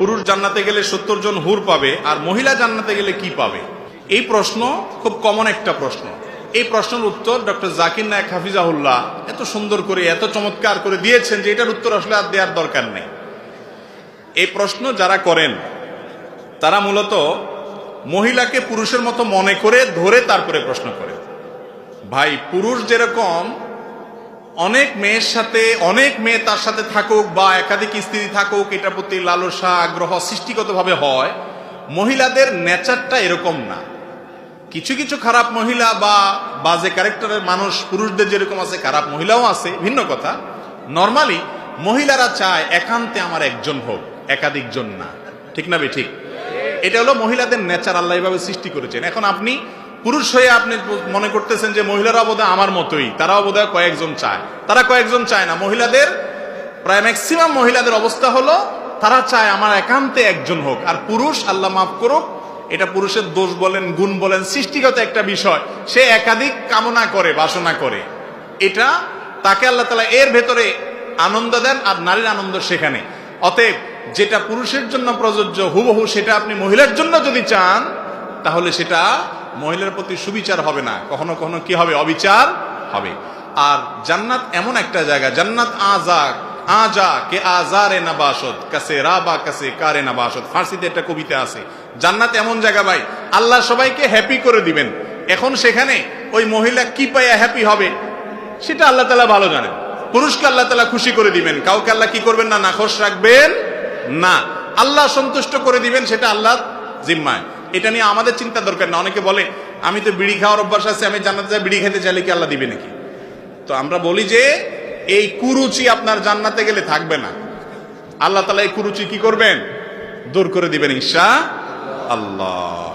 পুরুষ জান্নাতে গেলে সত্তর জন হুর পাবে আর মহিলা জান্নাতে গেলে কি পাবে? এই প্রশ্ন খুব কমন একটা প্রশ্ন। এই প্রশ্নের উত্তর ডক্টর জাকির নায়ক হাফিজাহুল্লাহ এত সুন্দর করে, এত চমৎকার করে দিয়েছেন যে এটার উত্তর আসলে আর দেওয়ার দরকার নেই। এই প্রশ্ন যারা করেন, তারা মূলত মহিলাকে পুরুষের মতো মনে করে ধরে তারপরে প্রশ্ন করে ভাই, পুরুষ যেরকম অনেক মেয়ের সাথে, অনেক মেয়ে তার সাথে থাকুক বা একাধিক স্ত্রী থাকুক, এটার প্রতি লালসা, আগ্রহ সৃষ্টিগতভাবে হয়। মহিলাদের নেচারটা এরকম না। কিছু কিছু খারাপ মহিলা বা বাজে ক্যারেক্টারের মানুষ, পুরুষদের যেরকম আছে, খারাপ মহিলাও আছে, ভিন্ন কথা। নর্মালি মহিলারা চায় একান্তে আমার একজন হোক, একাধিক জন না। ঠিক না বে ঠিক? এটা হলো মহিলাদের নেচার, আল্লাহ এভাবে সৃষ্টি করেছেন। এখন আপনি পুরুষ হয়ে আপনি মনে করতেছেন যে মহিলারা বোধহয় আমার মতোই, তারাও বোধহয় কয়েকজন চায়। তারা কয়েকজন চায় না, মহিলাদের প্রায় ম্যাক্সিমাম মহিলাদের অবস্থা হলো, তারা চায় আমার একান্তে একজন হোক। আর পুরুষ, আল্লাহ মাফ করুক, এটা পুরুষের দোষ বলেন, গুণ বলেন, সৃষ্টিগত একটা বিষয়। সে একাধিক কামনা করে, বাসনা করে। এটা তাকে আল্লাহ তালা এর ভেতরে আনন্দ দেন, আর নারীর আনন্দ সেখানে। অতএব যেটা পুরুষের জন্য প্রযোজ্য, হুবহু সেটা আপনি মহিলার জন্য যদি চান, তাহলে সেটা মহিলার প্রতি সুবিচার হবে না। কখনো কখনো কি হবে? অবিচার হবে। আর জান্নাত এমন একটা জায়গা, জান্নাত আজা আজা, কে আজারে নাবাসত, কাছে রাবা, কাছে কারে নাবাসত। ফার্সিতে একটা কবিতা আছে, জান্নাত এমন জায়গা ভাই, আল্লাহ সবাইকে হ্যাপি করে দিবেন। এখন সেখানে ওই মহিলা কি পাইয়া হ্যাপি হবে? সেটা আল্লাহ তালা ভালো জানেন। পুরুষকে আল্লাহ তালা খুশি করে দিবেন। কাউকে আল্লাহ কি করবেন না? নাখোশ রাখবেন না। আল্লাহ সন্তুষ্ট করে দিবেন, সেটা আল্লাহ জিম্মায়। এটা নিয়ে আমাদের চিন্তা দরকার না। অনেকে বলে, আমি তো বিড়ি খাওয়ার অভ্যাস আছে, আমি জানাতে চাই বিড়ি খেতে চাইলে কি আল্লাহ দিবে নাকি? তো আমরা বলি যে, এই কুরুচি আপনার জান্নাতে গেলে থাকবে না। আল্লাহ তালা এই কুরুচি কি করবেন? দূর করে দিবেন ঈশা আল্লাহ।